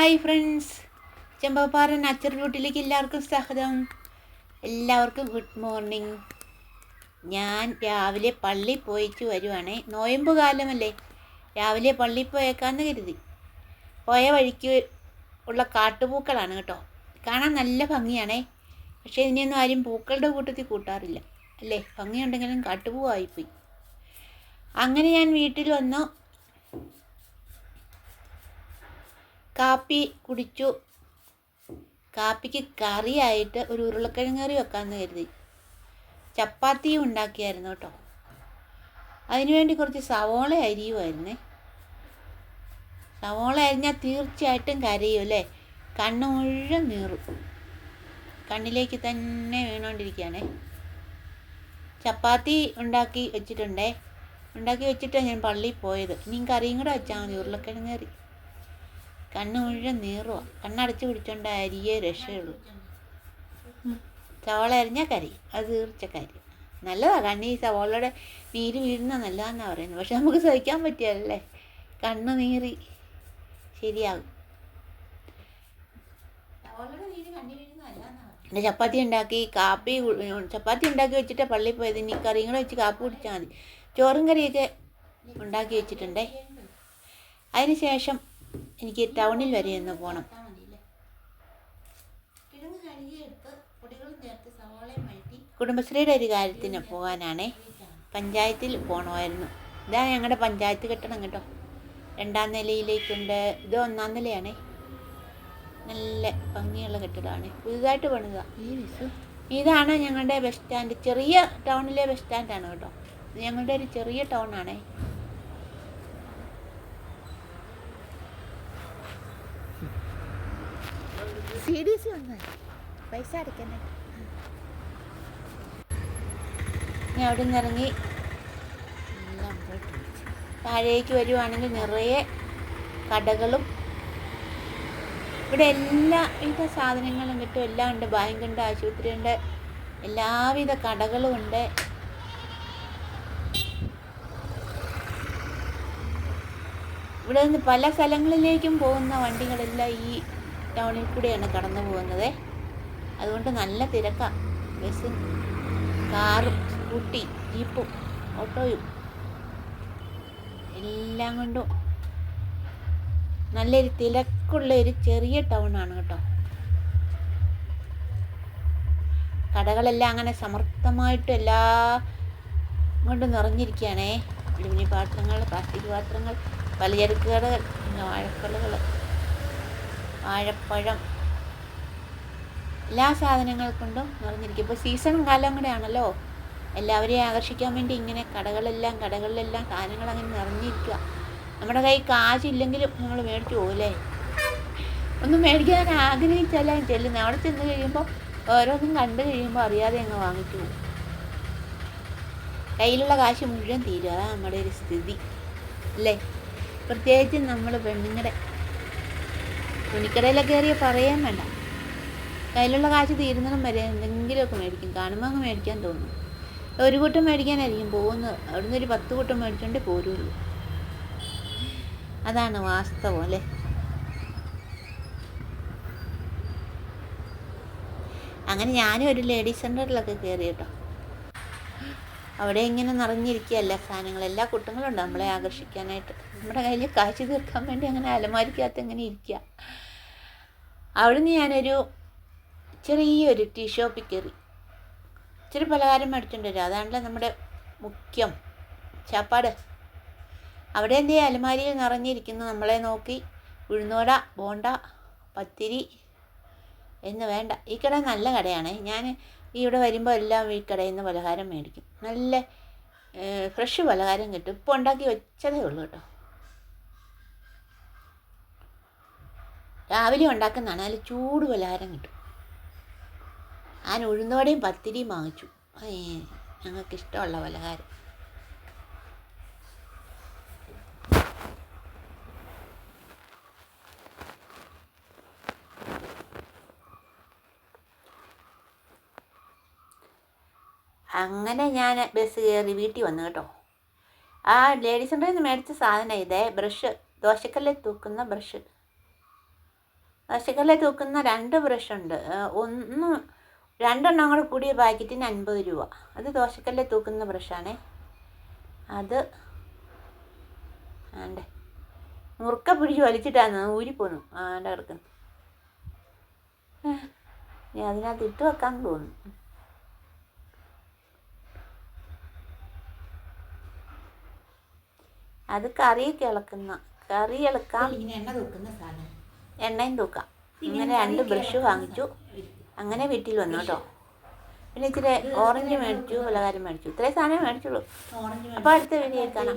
Hi friends Chembappara natural ബ്യൂട്ടിയിലേക്ക് എല്ലാവർക്കും സ്വാഗതം. എല്ലാവർക്കും ഗുഡ് മോർണിംഗ് ഞാൻ രാവിലെ പള്ളി പോയിട്ട് വരുവാണേ. നോയമ്പ് കാലമല്ലേ. രാവിലെ പള്ളി പോയേക്കാന്ന് കരുതി. പോയ വഴിക്ക് ഉള്ള കാട്ടുപൂക്കളാണ് കേട്ടോ. കാണാൻ നല്ല ഭംഗിയാണേ. പക്ഷേ ഇതിനെയൊന്നും ആരും പൂക്കളുടെ കൂട്ടത്തിൽ കൂട്ടാറില്ല. അല്ലേ? ഭംഗിയുണ്ടെങ്കിലും കാട്ടുപൂവായിപ്പോയി അങ്ങനെ ഞാൻ വീട്ടിൽ വന്നു. കാപ്പി കുടിച്ചു. കാപ്പിക്ക് കറിയായിട്ട് ഒരു ഉരുളക്കിഴങ്ങ് കറി വെക്കാമെന്ന് കരുതി. ചപ്പാത്തിയും ഉണ്ടാക്കിയായിരുന്നു കേട്ടോ. അതിനുവേണ്ടി കുറച്ച് സവോള അരിയുമായിരുന്നേ സവോള അരിഞ്ഞാൽ തീർച്ചയായിട്ടും കരയും അല്ലേ? കണ്ണ് മുഴുവൻ നീറും. കണ്ണിലേക്ക് തന്നെ വീണുകൊണ്ടിരിക്കുകയാണേ ചപ്പാത്തി ഉണ്ടാക്കി വെച്ചിട്ടുണ്ടേ. ഉണ്ടാക്കി വെച്ചിട്ടാണ് ഞാൻ പള്ളിയിൽ പോയത്. ഇനിയും കറിയും കൂടെ വെച്ചാൽ മതി ഉരുളക്കിഴങ്ങ് കറി. കണ്ണ് മുഴുവൻ നീറുക കണ്ണടച്ച് പിടിച്ചോണ്ട് അരിയേ രക്ഷയുള്ളൂ. സവാള അരിഞ്ഞാൽ കരി അത് തീർച്ച കാര്യം. നല്ലതാണ് കണ്ണി ഈ സവാളയുടെ നീര് വീഴുന്ന നല്ലതാണെന്നാണ് പറയുന്നത്. പക്ഷെ നമുക്ക് സഹിക്കാൻ പറ്റിയല്ലേ കണ്ണ് നീറി ശരിയാകും. പിന്നെ ചപ്പാത്തി ഉണ്ടാക്കി കാപ്പി ചപ്പാത്തി ഉണ്ടാക്കി വെച്ചിട്ട് പള്ളിയിൽ പോയത് ഇനി കറിയും കൂടെ വെച്ച് കാപ്പി കുടിച്ചാൽ മതി. ചോറും കറിയൊക്കെ ഉണ്ടാക്കി വെച്ചിട്ടുണ്ടേ? അതിന് ശേഷം എനിക്ക് ടൗണിൽ വരെ ഒന്ന് പോകണം കുടുംബശ്രീയുടെ ഒരു കാര്യത്തിന് പോകാനാണേ. പഞ്ചായത്തിൽ പോകണമായിരുന്നു ഇതാ ഞങ്ങളുടെ പഞ്ചായത്ത് കെട്ടണം കേട്ടോ. രണ്ടാം നിലയിലേക്കുണ്ട്. ഇത് ഒന്നാം നിലയാണേ. നല്ല ഭംഗിയുള്ള കെട്ടിടമാണ്. പുതുതായിട്ട് പണിതാ. ഇതാണ് ഞങ്ങളുടെ ബസ് സ്റ്റാൻഡ്. ചെറിയ ടൗണിലെ ബസ് സ്റ്റാൻഡാണ് കേട്ടോ. ഞങ്ങളുടെ ഒരു ചെറിയ ടൗണാണേ. സി സി വന്നു. പൈസ അടയ്ക്കാനായിട്ട് ഞാൻ അവിടെ നിന്ന് ഇറങ്ങി. എല്ലാം. താഴേക്ക് വരുവാണെങ്കിൽ നിറയെ കടകളും. ഇവിടെ എല്ലാവിധ സാധനങ്ങളും കിട്ടും. എല്ലാം ഉണ്ട്. ബാങ്കുണ്ട് ആശുപത്രി ഉണ്ട് എല്ലാവിധ കടകളും ഉണ്ട്. ഇവിടെ നിന്ന് പല സ്ഥലങ്ങളിലേക്കും പോകുന്ന വണ്ടികളെല്ലാം ഈ ടൗണിൽ കൂടെയാണ് കടന്നു പോകുന്നത്. അതുകൊണ്ട് നല്ല തിരക്കാണ് ബസ്സും കാറും സ്കൂട്ടി ജീപ്പും ഓട്ടോയും എല്ലാം കൊണ്ടും നല്ലൊരു തിരക്കുള്ള ഒരു ചെറിയ ടൗണാണ് കേട്ടോ. കടകളെല്ലാം അങ്ങനെ സമർത്ഥമായിട്ട് എല്ലാ കൊണ്ടും നിറഞ്ഞിരിക്കുകയാണേ. അലുമിനിയം പാത്രങ്ങൾ പ്ലാസ്റ്റിക് പാത്രങ്ങൾ പലചരക്ക് കടകൾ പിന്നെ വാഴപ്പഴം എല്ലാ സാധനങ്ങൾ കൊണ്ടും നിറഞ്ഞിരിക്കും. ഇപ്പോൾ സീസൺ കാലം കൂടെ ആണല്ലോ. എല്ലാവരെയും ആകർഷിക്കാൻ വേണ്ടി ഇങ്ങനെ കടകളെല്ലാം കടകളിലെല്ലാം സാധനങ്ങൾ അങ്ങനെ നിറഞ്ഞിരിക്കുക. നമ്മുടെ കൈ കാശില്ലെങ്കിലും നമ്മൾ മേടിച്ചു പോകില്ലേ ഒന്നും മേടിക്കാൻ ആഗ്രഹിച്ചല്ല ചെല്ലുന്നത്. അവിടെ ചെന്ന് കഴിയുമ്പോൾ ഓരോന്നും കണ്ടു കഴിയുമ്പോൾ അറിയാതെ അങ്ങ് വാങ്ങിച്ചു പോകും. കയ്യിലുള്ള കാശ് മുഴുവൻ തീരും. അതാണ് നമ്മുടെ ഒരു സ്ഥിതി. അല്ലേ? പ്രത്യേകിച്ച് നമ്മൾ പെണ്ണുങ്ങളുടെ തുണിക്കടയിലൊക്കെ കയറിയ പറയാൻ വേണ്ട. കയ്യിലുള്ള കാശ് തീരുന്നതും വരെ എന്തെങ്കിലുമൊക്കെ മേടിക്കും. കാണുമ്പോൾ അങ്ങ് മേടിക്കാൻ തോന്നും. ഒരു കൂട്ടം മേടിക്കാനായിരിക്കും പോകുന്നത്. അവിടുന്ന് ഒരു പത്ത് കൂട്ടം മേടിച്ചോണ്ടേ പോരുള്ളൂ. അതാണ് വാസ്തവം അല്ലേ? അങ്ങനെ ഞാനും ഒരു ലേഡീസ് സെന്ററിലൊക്കെ കയറി കേട്ടോ. അവിടെ ഇങ്ങനെ നിറഞ്ഞിരിക്കുകയല്ല സാധനങ്ങൾ. എല്ലാ കുട്ടങ്ങളുണ്ട് നമ്മളെ ആകർഷിക്കാനായിട്ട്. നമ്മുടെ കയ്യിൽ കാശ് തീർക്കാൻ വേണ്ടി അങ്ങനെ അലമാരിക്കകത്ത് ഇങ്ങനെ ഇരിക്കുക. അവിടുന്ന് ഞാനൊരു ചെറിയൊരു ടീ ഷോപ്പിൽ കയറി. ഇച്ചിരി പലഹാരം മേടിച്ചിട്ടുണ്ട്. അതാണല്ലോ നമ്മുടെ മുഖ്യം. ചാപ്പാട്. അവിടെ എന്ത് അലമാരിയിൽ നിറഞ്ഞിരിക്കുന്നു നമ്മളെ നോക്കി. ഉഴുന്നോട ബോണ്ട പത്തിരി എന്ന് വേണ്ട. ഈ കട നല്ല കടയാണ്. ഞാൻ ഇവിടെ വരുമ്പോൾ എല്ലാം ഈ കടയിൽ നിന്ന് പലഹാരം മേടിക്കും. നല്ല ഫ്രഷ് പലഹാരം കിട്ടും. ഇപ്പോൾ ഉണ്ടാക്കി വെച്ചതേ ഉള്ളൂ കേട്ടോ. രാവിലെ ഉണ്ടാക്കുന്നതാണ്. നല്ല ചൂട് പലഹാരം കിട്ടും. ഞാൻ ഉഴുന്നോടെയും പത്തിരിയും വാങ്ങിച്ചു. ഞങ്ങൾക്ക് ഇഷ്ടമുള്ള പലഹാരം. അങ്ങനെ ഞാൻ ബസ് കയറി വീട്ടിൽ വന്നു കേട്ടോ. ആ ലേഡീസ് സെന്ററിൽ നിന്ന് മേടിച്ച സാധനം ഇതേ ബ്രഷ് ദോശക്കല്ലിൽ തൂക്കുന്ന ബ്രഷ് ദോശക്കല്ലിൽ തൂക്കുന്ന രണ്ട് ബ്രഷുണ്ട് ഒന്ന് രണ്ടെണ്ണം കൂടെ കൂടിയ പാക്കറ്റിന് അൻപത് രൂപ. അത് ദോശക്കല്ലിൽ തൂക്കുന്ന ബ്രഷാണേ അത് ആണ്ടേ. മുറുക്ക പിടിച്ച് വലിച്ചിട്ടാണ് ഊരിപ്പോന്നു പോന്നു. കിടക്കുന്നു. ഞാൻ അതിനകത്ത് ഇട്ട് വെക്കാൻ തോന്നുന്നു. അത് കറിയൊക്കെ ഇളക്കുന്ന കറി ഇളക്കാം എണ്ണയും തൂക്കാം. ഇങ്ങനെ രണ്ട് ബ്രഷ് വാങ്ങിച്ചു. അങ്ങനെ വീട്ടിൽ വന്നു കേട്ടോ. പിന്നെ ഇച്ചിരി ഓറഞ്ച് മേടിച്ചു പലഹാരം മേടിച്ചു. ഇത്രയും സാധനം മേടിച്ചുള്ളൂ. അപ്പോൾ അടുത്ത വീഡിയോ കാണാം.